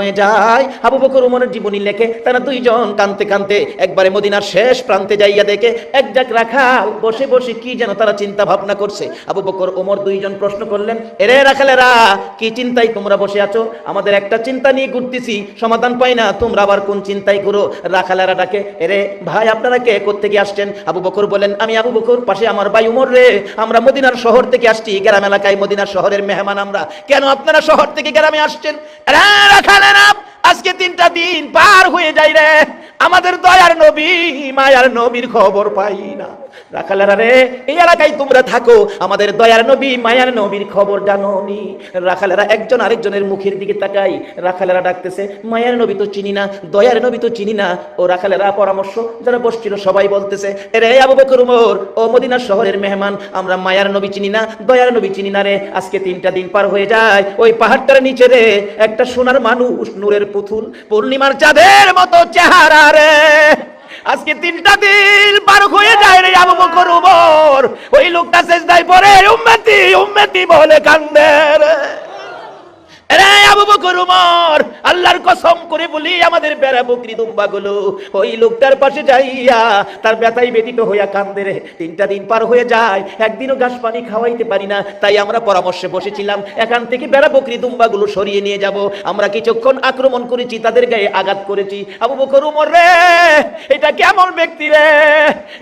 হয়ে যায়। আবু বকর উমরের জীবনী লেখে তারা দুইজন কানতে কানতে একবারে মদিনার শেষ প্রান্তে যাইয়া দেখে এক জাক রাখাল বসে বসে কি যেন তারা চিন্তা ভাবনা করছে। আবু বকর ওমর দুইজন প্রশ্ন করলেন, এরে রাখালেরা, কি চিন্তায় তোমরা বসে আছো? আমাদের একটা চিন্তা নিয়ে ঘুরতেছি, সমাধান পাই না, তোমরা আবার কোন চিন্তাই করো রাখালেরা ডাকে, এরে ভাই, আপনারা কে? কোত্থেকে আসছেন? আবু বকর বলেন, আমি আবু বকর, পাশে আমার ভাই উমর রে। আমরা মদিনার শহর থেকে আসছি, গ্রাম এলাকায় মদিনার শহরের মেহমান আমরা। কেন আপনারা শহর থেকে গ্রামে আসছেন? এরে রাখালেরা আজকে তিনটা দিন পার হয়ে যায় রে। আমাদের দয়ার নবী, মায়ার নবীর খবর পাই না। রাখালেরা রে, এই এলাকায় তোমরা থাকো, আমাদের দয়ার নবী, মায়ার নবীর খবর জানো নি। রাখালেরা একজন আরেকজনের মুখের দিকে তাকাই রাখালেরা ডাকতেছে, মায়ার নবী তো চিনি না, দয়ার নবী তো চিনি না। ও রাখালেরা পরামর্শ, যারা বসছিল, সবাই বলতেছে রে আবু বকর উমর, ও মদিনার শহরের মেহমান, আমরা মায়ার নবী চিনি না, দয়ার নবী চিনি না রে, আজকে তিনটা দিন পার হয়ে যায়। ওই পাহাড়টার নিচে রে, একটা সোনার মানুষ নূরের পুতুল, পূর্ণিমার চাঁদের মতো চেহারা রে। আজকে তিনটা দিন পার হয়ে যায় রে আবু বকর ওই লোকটা সেজদায় পড়ে, উম্মতি উম্মতি বলে কান্দে রে রে আবু বকর উমর আমরা এখান থেকে বেড়া বকরি দুম্বা গুলো সরিয়ে নিয়ে যাব। আমরা কিছুক্ষণ আক্রমণ করেছি, তাদের গায়ে আঘাত করেছি। আবু বকর উমর রে, এটা কেমন ব্যক্তি রে?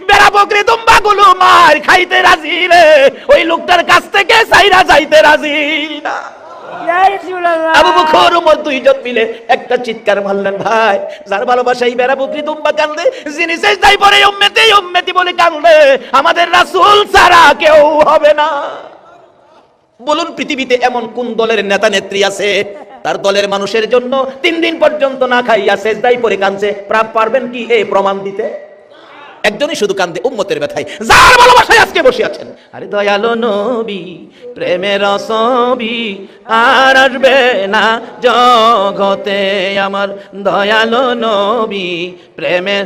বেড়া বকরি দুম্বা গুলো মার, খাইতে রাজি রে। ওই লোকটার কাছ থেকে সাইরা যাইতে রাজি না। আবু বকর, উমর দুইজন মিলে একটা চিৎকার মারলেন, ভাই, যার ভালোবাসাই দুম্বা কান্দে, যিনি বলে কান্দে, আমাদের রাসূল ছাড়া কেউ হবে না। বলুন, পৃথিবীতে এমন কোন দলের নেতা নেত্রী আছে, তার দলের মানুষের জন্য তিন দিন পর্যন্ত না খাইয়া সেজদাই পরে প্রাপ পারবেন কি এই প্রমাণ দিতে? একজনই শুধু কান্দে উম্মতের ব্যথায়। যার ভালোবাসায় আজকে বসে আছেন। আরে দয়ালো নবী, প্রেমের ছবি আর আসবে না জগতে আমার। দয়ালো নবী, প্রেমের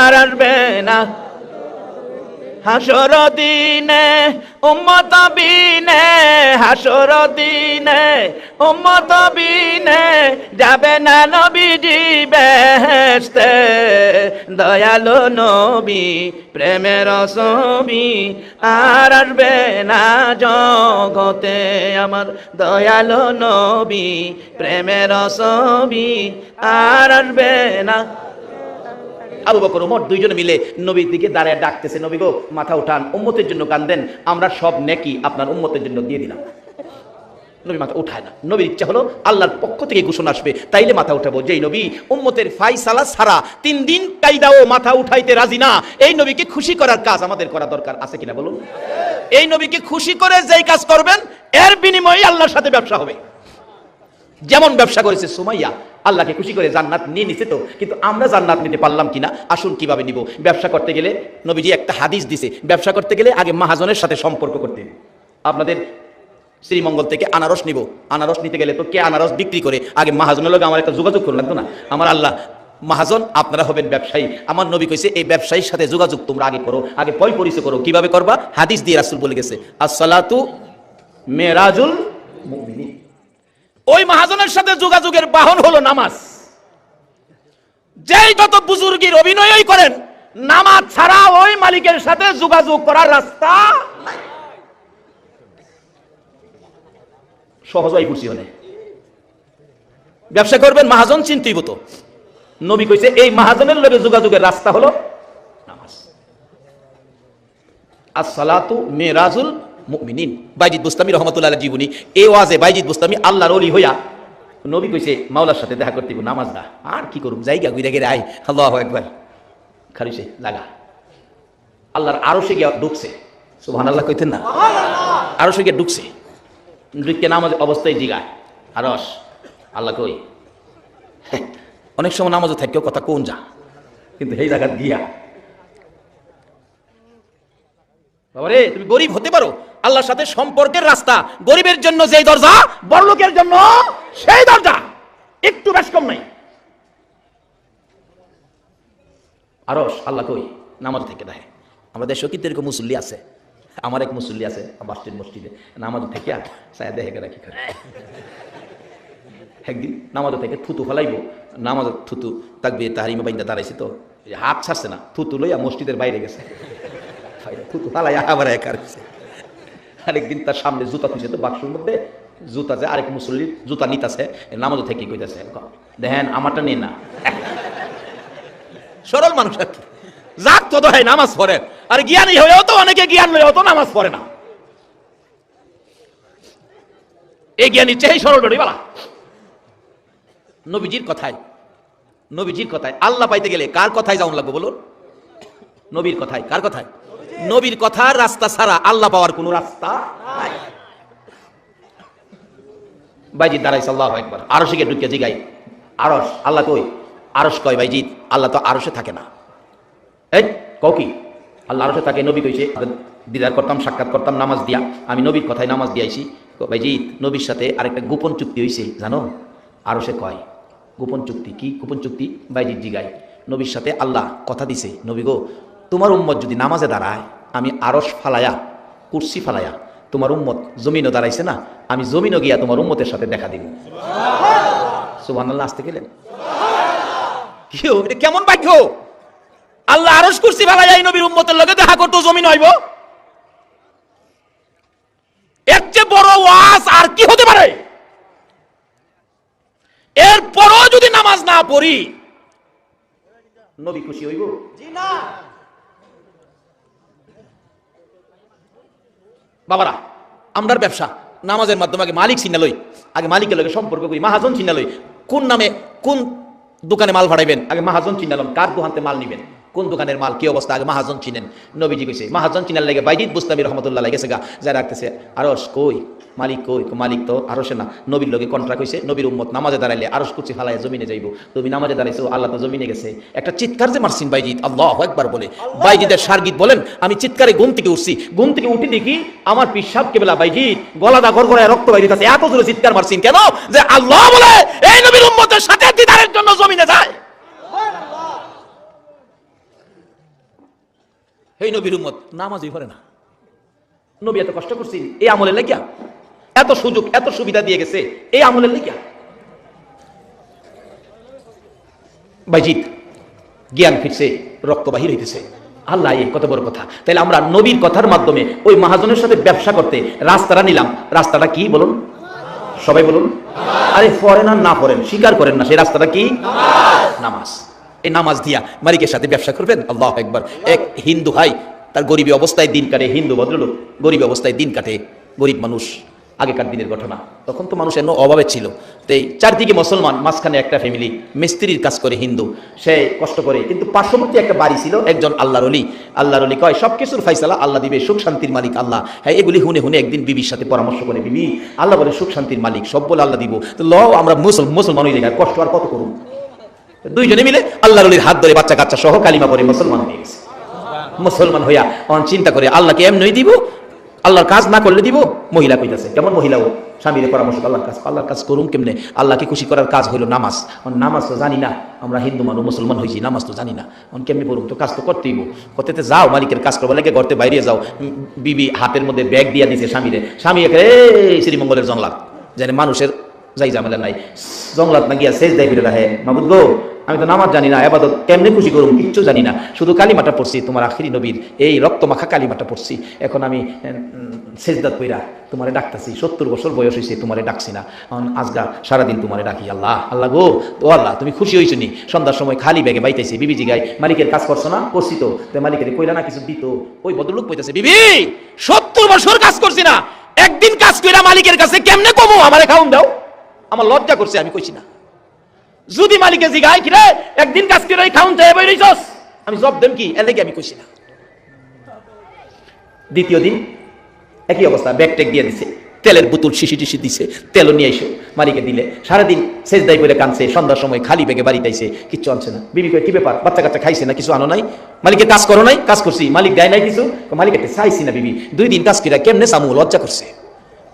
আর আসবে না হাসর দিনে, উম্মত বিনে, হাসর দিনে, উম্মত বিনে যাবে না নবীজি বেহেশতে। দয়ালো নবী, প্রেমের ছবি আর আসবে না জগতে। আমার দয়ালো নবী, প্রেমের ছবি আর আসবে না আবু বকর ওমর দুইজন মিলে নবীর দিকে দাঁড়ায় ডাকতেছে, নবী গো, মাথা উঠান, উম্মতের জন্য কান্দেন আমরা সব নেকি আপনার উম্মতের জন্য দিয়ে দিলাম। নবী মাথা উঠায় না। নবীর ইচ্ছা হলো আল্লাহর পক্ষ থেকে ঘোষণা আসবে, তাইলে মাথা উঠাবো। যেই নবী উম্মতের ফাইসালা সারা তিন দিন কাইদা ও মাথা উঠাইতে রাজি না, এই নবীকে খুশি করার কাজ আমাদের করা দরকার, আছে কিনা বলুন? এই নবীকে খুশি করে যেই কাজ করবেন, এর বিনিময়ে আল্লাহর সাথে ব্যবসা হবে। যেমন ব্যবসা করেছে সুমাইয়া আল্লাহকে খুশি করে জান্নাত নিয়ে নিছে তো, কিন্তু আমরা জান্নাত নিতে পারলাম কিনা, আসুন কীভাবে নিব? ব্যবসা করতে গেলে নবীজি একটা হাদিস দিছে, ব্যবসা করতে গেলে আগে মাহাজনের সাথে সম্পর্ক করতে। আপনাদের শ্রীমঙ্গল থেকে আনারস নিব, আনারস নিতে গেলে তো কে আনারস বিক্রি করে? আগে মাহাজনের লোক আমার একটা যোগাযোগ করে লাগতো না? আমার আল্লাহ, মাহাজন, আপনারা হবেন ব্যবসায়ী। আমার নবী কইছে, এই ব্যবসায়ীর সাথে যোগাযোগ তোমরা আগে করো, আগে পয় পরিচয় করো, কীভাবে করবা? হাদিস দিয়ে রাসূল বলে গেছে, আসসালাতু মেরাজুল ওই মাহাজনের সাথে যোগাযোগের বাহন হলো নামাজ। যেই যত বুজুর্গির অভিনয়ই করেন, নামাজ ছাড়া ওই মালিকের সাথে যোগাযোগ করার রাস্তা নাই। সহজ হয় খুশি হলে। ব্যবসা করবেন, মহাজন চিন্তিব তো। নবী কইছে, এই মহাজনের লগে যোগাযোগের রাস্তা হলো নামাজ। আসসালাতু মেরাজুল মুমিনিন। বাইজিদ বুস্তামি রহমতুল্লাহ জীবনী। এই ওয়াজে বাইজিদ বুস্তামি আল্লাহর ওলি হইয়া নবী কইছে মাওলার সাথে দেখা করতে নামাজ দা আর কি করুম? জায়গা ঘুরে গেলে আই আল্লাহু একবার খালি সে লাগা। আল্লাহর আরও সে গিয়া ঢুকছে সুবহানাল্লাহ কইতেন না? আরও সে গিয়া ঢুকছে ঢুকে নামাজ অবস্থায় জিগায়। আরস আল্লাহ কই? অনেক সময় নামাজও থাকেও কথা কোন যা। কিন্তু এই জায়গা দিয়া বাবারে তুমি গরিব হতে পারো। আল্লাহর সাথে সম্পর্কের রাস্তা। গরিবের জন্য যেই দরজা, বড়লোকের জন্য সেই দরজা। একটু বেশ কম নাই। আরও আল্লাহ কই, নামাজ থেকে দেখে। আমাদের শকিত এরকম মুসল্লি আছে। আমার এক মুসল্লি আছে মসজিদ মসজিদে। নামাজ থেকে সায়া দেখে রাখি করে? একদিন নামাজ থেকে থুতু ফেলাইব। নামাজ থুতু তাকবে তাহারিমা বাইন্দা দাঁড়াইছে তো। হাত ছাড়ছে না, থুতু লইয়া মসজিদের বাইরে গেছে। থুতু ফালাই আবার একা রয়েছে। আরেকদিন তার সামনে জুতা খুঁজছে তো বাক্সের মধ্যে জুতা যে আরেক মুসল্লির জুতা নিতাছে নামাজও থেকে কইতাছে দেখেন আমারটা নিয়ে না। সরল মানুষ আর কি। যাক তো হয় নামাজ পড়ে। আর জ্ঞানী হয়েও তো অনেকে জ্ঞান লয়েও তো নামাজ পড়ে না। এই জ্ঞানী চেয়ে সরল বেড়ি বলা। নবীজির কথায় নবীজির কথায় আল্লাহ পাইতে গেলে কার কথায় যাওন লাগবে বলুন? নবীর কথায়, কার কথায়? নবীর কথার রাস্তা ছাড়া আল্লাহ পাওয়ার কোনো রাস্তা নাই। বাইজিৎ দাঁড়াই সাল্লাহ একবার আরশিকে ঢুকে জিগাই আরস আল্লাহ কই? আরস কয় বাইজিৎ আল্লাহ তো আরসে থাকে না। এই, কও আল্লাহ আরসে থাকে, নবী কইছে, দিদার করতাম, সাক্ষাৎ করতাম, নামাজ দিয়া। আমি নবীর কথায় নামাজ দিয়াইছি। ভাইজিৎ নবীর সাথে আরেকটা গোপন চুক্তি হয়েছে জানো? আরও সে কয়, গোপন চুক্তি কি? গোপন চুক্তি? বাইজিৎ জিগায়। নবীর সাথে আল্লাহ কথা দিছে, নবী গো তোমার উম্মত যদি নামাজে দাঁড়ায়, আমি আরস ফালায়া, কুর্সি ফালায়া, তোমার উম্মত জমিনও দাঁড়াইছে না, আমি জমিনও গিয়া তোমার উম্মতের সাথে দেখা দিব। সুবাহ আসতে গেলেন। কেমন বাক্য? আল্লাহ আরস কুর্সি ফালা যায় নবীর উম্মতের লগে দেখা করতো জমিন হইব? এর চেয়ে বড় ওয়াজ আর কি হতে পারে? এরপরও যদি নামাজ না পড়ি, নবী খুশি হইব? বাবারা, আমরার ব্যবসা, নামাজের মাধ্যমে আগে মালিক চিনে লই, আগে মালিকের লগে সম্পর্ক করি, মাহাজন চিনে লই। কোন নামে কোন দোকানে মাল ভাড়াইবেন? আগে মাহাজন চিনালাম কার দোকানতে মাল নিবেন? কোন দোকানের মাল কি অবস্থা? আগে মাহাজন চিনেন। নবীজি কইছে মাহাজন চিনার লাগে বাইজিৎ বুস্তামি রহমতুল্লাহ লাগেছে গা। যা রাখতেছে আরস কই? মালিক কই? মালিক তো আরসে না। নবীর লগে কন্ট্রাক্ট হইছে নবীর উম্মত নামাজে দাঁড়াইলে আরস কুচি ফালায় জমিনে যাইব। তুমি নামাজে দাঁড়াইছো আল্লাহ তো জমিনে গেছে। একটা চিৎকার যে মারছিন বাইজিৎ আল্লাহ একবার বলে। বাইজিদের সার্গিত বলেন আমি চিৎকারে ঘুম থেকে উঠছি। ঘুম থেকে উঠে দেখি আমার পিসাব কেবলা বাইজিৎ গলাটা গড়গড়ায় রক্ত বাইরে আছে এত জোরে চিৎকার মারছিন কেন? যে আল্লাহ বলে এই নবীর উম্মতের সাথে দিদারের জন্য জমিনে যায়। এই নবীর উম্মত, নামাজই পড়ে না। নবী এত কষ্ট করছি এই আমলের লেগিয়া। এত সুযোগ, এত সুবিধা দিয়ে গেছে এই আমলের লেগিয়া। বাইজিৎ জ্ঞান ফিরছে, রক্ত বাহির হইতেছে। আল্লাহ এই কত বড় কথা। তাহলে আমরা নবীর কথার মাধ্যমে ওই মহাজনের সাথে ব্যবসা করতে রাস্তাটা নিলাম। রাস্তাটা কি বলুন? সবাই বলুন? আরে পড়েন আর না পড়েন স্বীকার করেন না, সেই রাস্তাটা কি? নামাজ। এই নামাজ দিয়া মালিকের সাথে ব্যবসা করবেন? আল্লাহ একবার এক হিন্দু ভাই, তার গরিবী অবস্থায় দিন কাটে, হিন্দু ভদ্রলোক, গরিবী অবস্থায় দিন কাটে, গরিব মানুষ, আগেকার দিনের ঘটনা। তখন তো মানুষ এমন অভাবে ছিল। তো এই চারদিকে মুসলমান, মাঝখানে একটা ফ্যামিলি মিস্ত্রির কাজ করে হিন্দু। সে কষ্ট করে, কিন্তু পার্শ্ববর্তী একটা বাড়ি ছিল, একজন আল্লাহর অলি আল্লাহর অলি কয় সব কিছুর ফাইসালা, আল্লাহ দিবে, সুখ শান্তির মালিক আল্লাহ। হ্যাঁ এগুলি হুনে হুনে একদিন বিবির সাথে পরামর্শ করে, বিবি, আল্লাহ বলে সুখ শান্তির মালিক, সব বলে আল্লাহ দিব। তো ল, আমরা মুসল, মুসলমান হয়ে যাই কষ্ট আর কত করুন দুইজনে মিলে আল্লাহর অলির হাত ধরে বাচ্চা কাচ্চা সহ কালিমা পরে মুসলমান হয়ে গেছে। মুসলমান হইয়া অন চিন্তা করে, আল্লাহকে এমনই দিব, আল্লাহর কাজ না করলে দিব, মহিলা কইতাছে, কেমন মহিলাও স্বামীর পরামর্শ আল্লাহর কাজ আল্লাহর কাজ করুন কেমনে? আল্লাহকে খুশি করার কাজ হইল নামাজ। নামাজ তো জানি না, আমরা হিন্দু মানুষ, মুসলমান হয়েছি নামাজ তো জানি না। অন কেমনি পড়ুন তো কাজ তো করতেই করতে যাও, মালিকের কাজ করব লাগে, ঘরতে বাইরে যাও। বিবি হাতের মধ্যে ব্যাগ দিয়া দিছে স্বামীরে। স্বামী একে শ্রীমঙ্গলের জংলাত জানে মানুষের যাই ঝামেলা নাই। জংলাত না গিয়া শেষ দেয় ফিরে রাহে মাহবুদ গো, আমি তো নামাজ জানি না, এবাদত কেমনে খুশি করুম, কিচ্ছু জানি না। শুধু কালিমাটা পড়ছি, তোমার আখিরি নবীর এই রক্তমাখা কালিমাটা পড়ছি। এখন আমি সেজদাত কইরা তোমারে ডাকতাছি, সত্তর বছর বয়স হয়েছে তোমারে ডাকছি না। এখন আজগা সারাদিন তোমারে ডাকি, আল্লাহ আল্লাহ গো, ও আল্লাহ, তুমি খুশি হয়েছো নি? সন্ধ্যার সময় খালি ব্যাগে বাইতেছি বিবি জিগাই মালিকের কাজ করছ না? করছি তো। তো মালিকের কইলা না কিছু দিত? ওই ভদ্রলোক কইতাছে, বিবি, সত্তর বছর কাজ করছি না, একদিন কাজ কইরা মালিকের কাছে কেমনে কমো? আমারে খাউন দাও। আমার লজ্জা করছে, আমি কইছি না। যদি মালিকে জিগায় কিরে, একদিন কাজ করে খাউন থেকে বই রইছস। আমি জব দেম কি, এর লেগে আমি কইছি না। দ্বিতীয় দিন, একই অবস্থা, ব্যাগ ট্যাগ দিয়ে দিছে, তেলের বোতল শিশি টিশি দিছে, তেলও নিয়ে এসো মালিকে দিলে। সারাদিন দায় করে কানছে সন্ধ্যার সময় খালি ব্যাগে বাড়িতে আইছে কিচ্ছু আনছে না। বিবি কি ব্যাপার, বাচ্চা কাচ্চা খাইছে না, কিছু আনো নাই? মালিকে, কাজ করো নাই, কাজ করছি, মালিক দেয় নাই কিছু? মালিক একটা চাইছি না বিবি, দুই দিন কাজ কিরা কেমনে সামু লজ্জা করছে।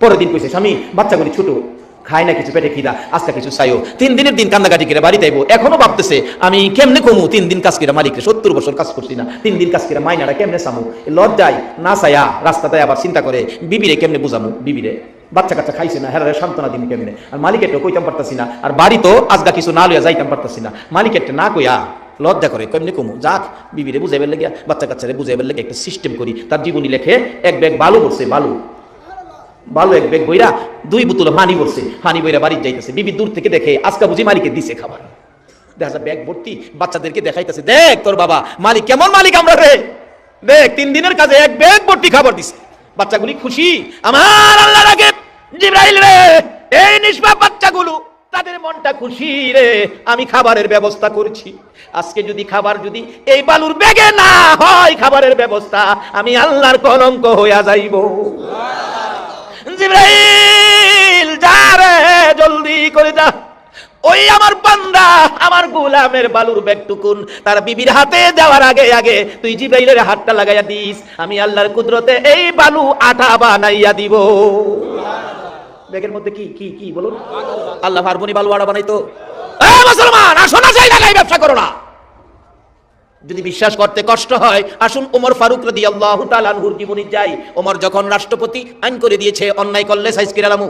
পরের দিন কইছে, স্বামী, বাচ্চাগুলি ছোট খায় না কিছু, পেটে খিদা, আজকে কিছু চাইও। তিন দিনের দিন কান্দাকাটি করে বাড়িতে আইবো এখনও ভাবতেছে, আমি কেমনে কমু? তিন দিন কাজ করে মালিকরে, সত্তর বছর কাজ করছি না। তিন দিন কাজ করে মাইনারা কেমনে সামু লজ্জায় না চাইয়া রাস্তাতে আবার চিন্তা করে, বিবিরে কেমনে বুঝামু? বিবিরে। বাচ্চা কাচ্চা খাইছে না, হেরারে সান্ত্বনা দিন কেমনে? আর মালিকেরটা কইতাম পারতাছি না। আর বাড়ি তো আজগা কিছু না লইয়া যাইতাম পারতাছি না। মালিকেরটা না কইয়া লজ্জা করে, কেমনি কমু? যাক, বিবিরে বুঝাইবার লেগে বাচ্চা কাচ্চারে বুঝাইবার লেগে একটা সিস্টেম করি। তার জীবনী লেখে, এক ব্যাগ বালু করছে বালু। বালু এক ব্যাগ বইরা দুই বোতল পানি পড়ছে পানি বইরা বাড়ি যাইতেছে। বিবি দূর থেকে দেখে, আজকা বুঝি মালিকে দিছে খাবার। দেখা যায় ব্যাগ ভর্তি, বাচ্চাদেরকে দেখাইতেছে। দেখ তোর বাবা, মালিক কেমন মালিক আমরা রে? দেখ, তিন দিনের কাজে এক ব্যাগ ভর্তি খাবার দিছে। বাচ্চাগুলি খুশি। আমার আল্লাহ রাগে জিব্রাইল রে, এই নিষ্পাপ বাচ্চাগুলো, তাদের মনটা খুশি রে। আমি খাবারের ব্যবস্থা করছি। আজকে যদি খাবার যদি এই বালুর ব্যাগে না হয়, খাবারের ব্যবস্থা, আমি আল্লাহর কলঙ্ক হইয়া যাইব। যা রে, জলদি করে যা। ওই আমার বান্দা, আমার গোলামের বালুর ব্যাগটুকুন, তার বিবির হাতে আগে আগে তুই জিব্রাইলের হাতটা লাগাইয়া দিস। আমি আল্লাহর কুদরতে এই বালু আটা বানাইয়া দিব। ব্যাগের মধ্যে কি কি কি বলুন? আল্লাহ পারবনি বালু আটা বানাইতো। মুসলমান, আসো না, যাই লাগাই ব্যবসা করো না। যদি বিশ্বাস করতে কষ্ট হয়, আসুন ওমর ফারুক রাদি আল্লাহ তালানহুর জীবনী যাই। ওমর যখন রাষ্ট্রপতি, আইন করে দিয়েছে, অন্যায় করলে সাইজ কিরালামু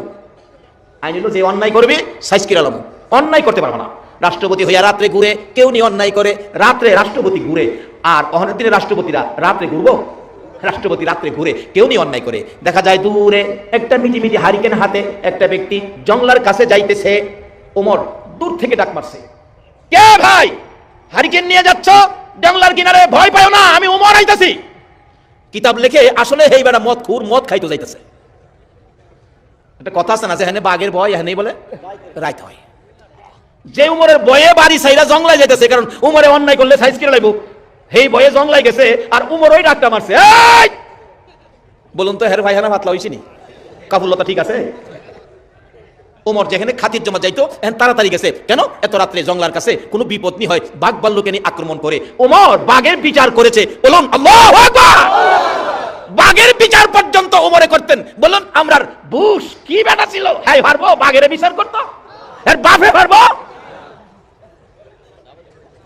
আইন হলো যে অন্যায় করবে, সাইজ কিরালামু অন্যায় করতে পারব না। রাষ্ট্রপতি হইয়া রাত্রে ঘুরে, কেউ নি অন্যায় করে, রাত্রে রাষ্ট্রপতি ঘুরে। আর অহনের দিনে রাষ্ট্রপতিরা রাত্রে ঘুরবো? রাষ্ট্রপতি রাত্রে ঘুরে, কেউ নি অন্যায় করে। দেখা যায় দূরে একটা মিটি মিটি হারিকেন হাতে একটা ব্যক্তি জংলার কাছে যাইতেছে। ওমর দূর থেকে ডাক মারছে। কে ভাই? হারিকেন নিয়ে যাচ্ছ? জংলার কিনারে ভয় পাও না আমি উমর আইতাছি। কিতাব লিখে আসলে হেই বেড়া মদ খুর মদ খাইতে যাইতেছে। একটা কথা আছে না যে হ্যাঁ বাঘের ভয় হ্যাঁ বলে রাইত হয়। যে উমরের বয়ে বাড়ি সাইরা জংলায় যাইতেছে কারণ উমরে অন্যায় করলে সাইজ কিনে লাইব। হেই বয়ে জংলায় গেছে আর উমর ওই ডাকটা মারছে। এই! বলুন তো হের ভাই হানা ভাতলা হয়েছিনি কাবুলতা ঠিক আছে? ওমর যেখানে খাতির জমা যাইতো, এখন তাড়াতাড়ি গেছে। কেন? এত রাত্রে জংলার কাছে কোনো বিপদ নি হয় বাঘ বাল্যকে নিয়ে আক্রমণ করে। ওমর বাঘের বিচার করেছে। বলুন, আল্লাহ বাঘের বিচার পর্যন্ত ওমরে করতেন। বলুন, আমরার বুশ, কি বেটা ছিল? হ্যাঁ পারব বাঘের বিচার করতো? এর বাপে পারব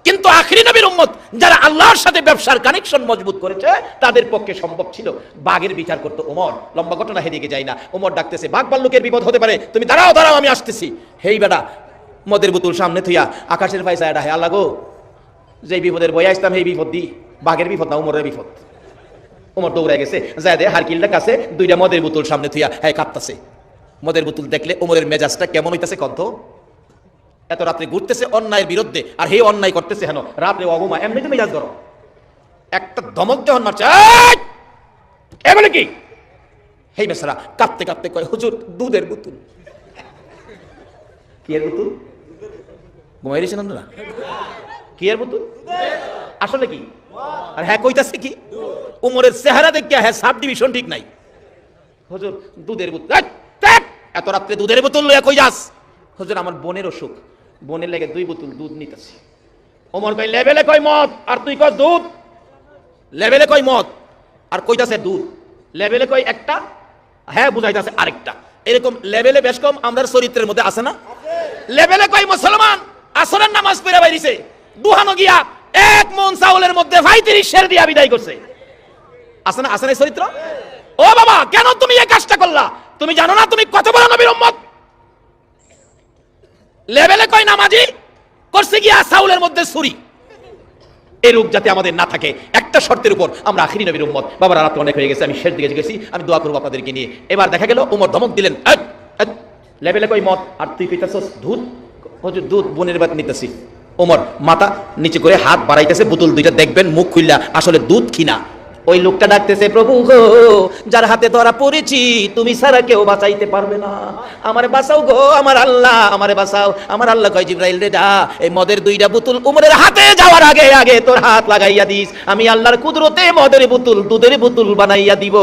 কিন্তু আখরি নবীর উম্মত, যারা আল্লাহর সাথে ব্যবসার কানেকশন মজবুত করেছে, তাদের পক্ষে সম্ভব ছিল। বাঘের বিচার করতে ওমর। লম্বা ঘটনা হেদিকে যায় না। ওমর ডাকতেছে, বাঘ বাল্লুকের বিপদ হতে পারে। তুমি দাঁড়াও দাঁড়াও, আমি আসতেছি। হেই বেটা, মদের বোতল সামনে থুইয়া আকাশের পয়সা এটা হে আল্লাহ যে বিপদের বই আসতাম এই বিপদ দি। বাঘের বিপদ না উমরের বিপদ। ওমর দৌড়ে গেছে, যায় দে, হারকিলটা কাছে, দুইটা মদের বোতল সামনে থুইয়া হ্যাঁ কাঁপতাছে। মদের বোতল দেখলে ওমরের মেজাজটা কেমন হইতাছে কন্ত এত রাত্রে ঘুরতেছে অন্যায়ের বিরুদ্ধে, আর হে অন্যায় করতেছে হেন। রাত্রে অবমা এমনি তুমি মেজাজ করো একটা ধমক যখন মারছে কি? হেই বেসারা কাঁপতে কাঁপতে কয়, হুজুর, দুধের বোতল কি এর বোতল ঘুমাই কি এর বোতল আসলে কি? আর হ্যাঁ কইতাছে কি? উমরের চেহারা দেখিয়া হ্যাঁ সাব ডিভিশন ঠিক নাই। হুজুর, দুধের বোতল এত রাত্রে দুধের বোতল লইয়া কই যাস? হুজুর, আমার বোনের অসুখ বোনের লেগে দুই বোতল দুধ নিতেছি। ওমর কই লেভেলে কই মদ? আর তুই কস, দুধ? লেভেলে কই মদ? আর কইতাছে দুধ। লেভেলে কই একটা? হ্যাঁ বুঝাইতাছে আরেকটা। এরকম লেভেলে বেশ কম আমাদের চরিত্রের মধ্যে আছে না? লেভেলে কই মুসলমান, আসরের নামাজ পড়ে বাইরিছে। দুহানো গিয়া এক মন চাউলের মধ্যে ভাই তিরিশ শের দিয়া বিদায় করছে। আছে না আছে না চরিত্র? ও বাবা, কেন তুমি এই কাজটা করলা? তুমি জানো না তুমি কত বড় নবীর উম্মত? লেভেলে কয় নামাজি? করছে গিয়া সাউলের মধ্যে ছুরি। এই রোগ যাতে আমাদের না থাকে একটা শর্তের উপর আমরা আখিরি নবীর উম্মত। বাবার রাত অনেক হয়ে গেছে আমি শেষ দিকে গেছি আমি দোয়া করব আপনাদেরকে নিয়ে। এবার দেখা গেল উমর ধমক দিলেন "এই, এই, লেভেলে কই মত আর তুই কইতাছস দুধ? হচ্ছে দুধ বোনের বাত নিতেছি। ওমর মাথা নিচে করে হাত বাড়াইতেছে বোতল দুইটা দেখবেন মুখ খুললা আসলে দুধ কিনা? ওই লোকটা ডাকতেছে, প্রভু গো, যার হাতে ধরা পড়েছি, তুমি সারা কেউ বাঁচাইতে পারবে না। আমার বাঁচাও গো, আমার আল্লাহ, আমার বাঁচাও। আমার আল্লাহ কয়, জিব্রাইল রে, যা, এই মদের দুইটা বোতল উমরের হাতে যাওয়ার আগে আগে তোর হাত লাগাইয়া দিস। আমি আল্লাহর কুদরতে মদের বোতল, দুধের বোতল বানাইয়া দিব।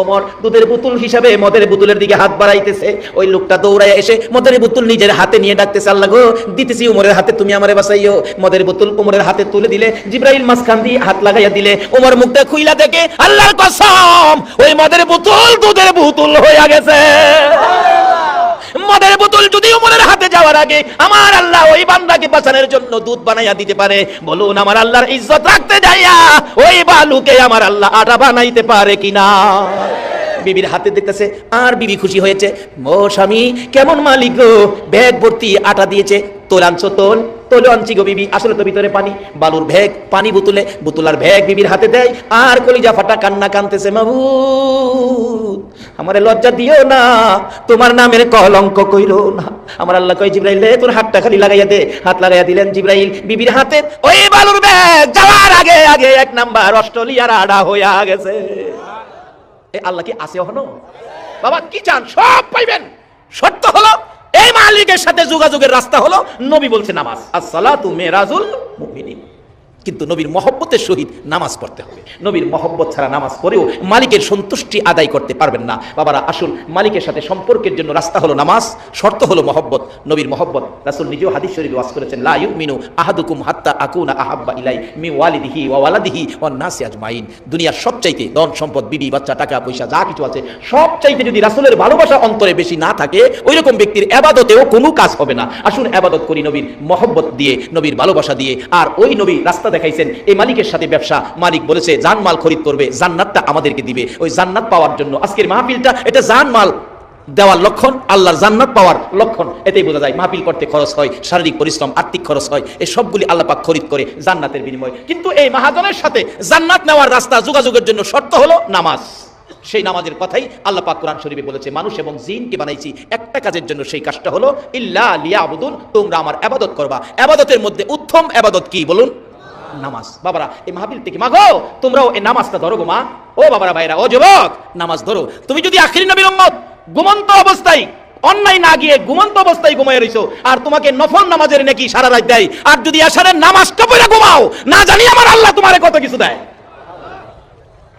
ওমর দুধের বোতল হিসাবে মদের বোতলের দিকে হাত বাড়াইতেছে। ওই লোকটা দৌড়ায় এসে মদের বোতল নিজের হাতে নিয়ে ডাকতেছে, আল্লাহ গো, দিতেছি উমরের হাতে, তুমি আমারে বাসাইও মদের বোতল উমরের হাতে তুলে দিলে, জিব্রাইল মাঝখান দিয়ে হাত লাগাইয়া দিলে। ওমর মুখটা খুইলা দেখে, আল্লাহর কসম, ওই মদের বোতল দুধের বোতল হয়ে গেছে। মদের বোতল যদি উমরের হাতে যাওয়ার আগে আমার আল্লাহ ওই বান্দাকে বাঁচানোর জন্য দুধ বানাইয়া দিতে পারে। বলুন, আমার আল্লাহর ইজ্জত রাখতে যাইয়া ওই বালুকে আমার আল্লাহ আটা বানাইতে পারে কিনা? বিবির হাতে দেখতেছে, আর বিবি খুশি হয়েছে। ও স্বামী, কেমন মালিক গো? ব্যাগ ভর্তি আটা দিয়েছে। তোল আনছো, তোল। তোলে আনছি গো বিবি, আসলে তো ভিতরে পানি। বালুর ভ্যাগ পানি বুতুলে, বুতুলার ভ্যাগ বিবির হাতে দেয়। আর কলিজা ফাটা কান্না কানতেছে মাবু আমারে লজ্জা দিও না। তোমার নামের কলঙ্ক কইরো না। আমার আল্লাহ কই জিব্রাইল তোর হাতটা খালি লাগাইয়া দে। হাত লাগাইয়া দিলেন জিব্রাইল বিবির হাতে। ওই বালুর ব্যাগ যাওয়ার আগে আগে এক নাম্বার অস্ট্রেলিয়ার আড়া হইয়া গেছে। এ আল্লাহ কি আছে হন বাবা, কি চান? সব পাইবেন। সত্য হলো, এই মালিকের সাথে যোগাযোগের রাস্তা হলো নবী বলছে নামাজ। আসসালাতু মেরাজুল মুমিনিন। কিন্তু নবীর মহব্বতের সহিত নামাজ পড়তে হবে। নবীর মহব্বত ছাড়া নামাজ পড়েও মালিকের সন্তুষ্টি আদায় করতে পারবেন না। বাবারা, আসুন, মালিকের সাথে সম্পর্কের জন্য রাস্তা হলো নামাজ, শর্ত হলো মহব্বত। নবীর মহব্বত, রাসূল নিজেও হাদিস শরীফে ওয়াজ করেছেন, লা ইউমিনু আহাদুকুম হাত্তা আকুনা আহাব্বা ইলাই মি ওয়ালিদিহি ওয়া ওয়ালাদিহি ওয়ান নাসি আজমাইন। দুনিয়ার সবচাইতে ধন সম্পদ, বিবি, বাচ্চা, টাকা, পয়সা, যা কিছু আছে, সবচাইতে যদি রাসূলের ভালোবাসা অন্তরে বেশি না থাকে ওই রকম ব্যক্তির এবাদতেও কোনো কাজ হবে না। আসুন এবাদত করি নবীর মহব্বত দিয়ে, নবীর ভালোবাসা দিয়ে, আর ওই নবী রাস্তা দেখাইছেন, এই মালিকের সাথে ব্যবসা। মালিক বলেছে জানমাল খরিদ করবে, জান্নাতটা আমাদেরকে দিবে। ওই জান্নাত পাওয়ার জন্য আজকের মাহফিলটা, এটা জানমাল দেওয়ার লক্ষণ, আল্লাহর জান্নাত পাওয়ার লক্ষণ, এতেই বোঝা যায় মাহফিল করতে খরচ হয়, শারীরিক পরিশ্রম, আর্থিক খরচ হয়, এই সবগুলি আল্লাহ পাক খরিদ করে জান্নাতের বিনিময়। কিন্তু এই মাহাজনের সাথে জান্নাত নেওয়ার রাস্তা যোগাযোগের জন্য শর্ত হলো নামাজ। সেই নামাজের কথাই আল্লাহ পাক কোরআন শরীফে বলেছে, মানুষ এবং জিনকে বানাইছি, একটা কাজের জন্য সেই কাজটা হলো, ইল্লা লিয়াবুদুন, তোমরা আমার আবাদত করবা। আবাদতের মধ্যে উত্তম আবাদত কি বলুন? নামাজ। বাবারা, এই মাহবিল থেকে মাগো, তোমরাও এই নামাজটা ধরো গো মা। ও বাবারা, ভাইরা, ও যুবক, নামাজ ধরো। তুমি যদি আখিরি নবীর উম্মত, ঘুমন্ত অবস্থায়, অন্যায় না গিয়ে ঘুমন্ত অবস্থায় ঘুমাই রইছো, আর তোমাকে নফল নামাজের নাকি সারা রাত দেয়, আর যদি আসারের নামাজটা পড়ে ঘুমাও, না জানি আমার আল্লাহ তোমারে কত কিছু দেয়।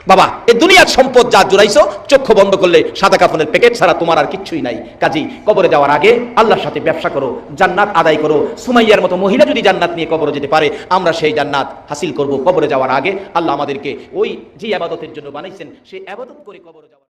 বাবা, এ দুনিয়ার সম্পদ যা জুড়াইছো, চক্ষু বন্ধ করলে সাদা কাফনের প্যাকেট ছাড়া তোমার আর কিছুই নাই। কাজী, কবরে যাওয়ার আগে আল্লাহর সাথে ব্যবসা করো, জান্নাত আদায় করো। সুমাইয়ার মতো মহিলা যদি জান্নাত নিয়ে কবরে যেতে পারে, আমরা সেই জান্নাত হাসিল করব। কবরে যাওয়ার আগে আল্লাহ আমাদেরকে ওই যে আবাদতের জন্য বানাইছেন সেই আবাদত করে কবরে যাওয়ার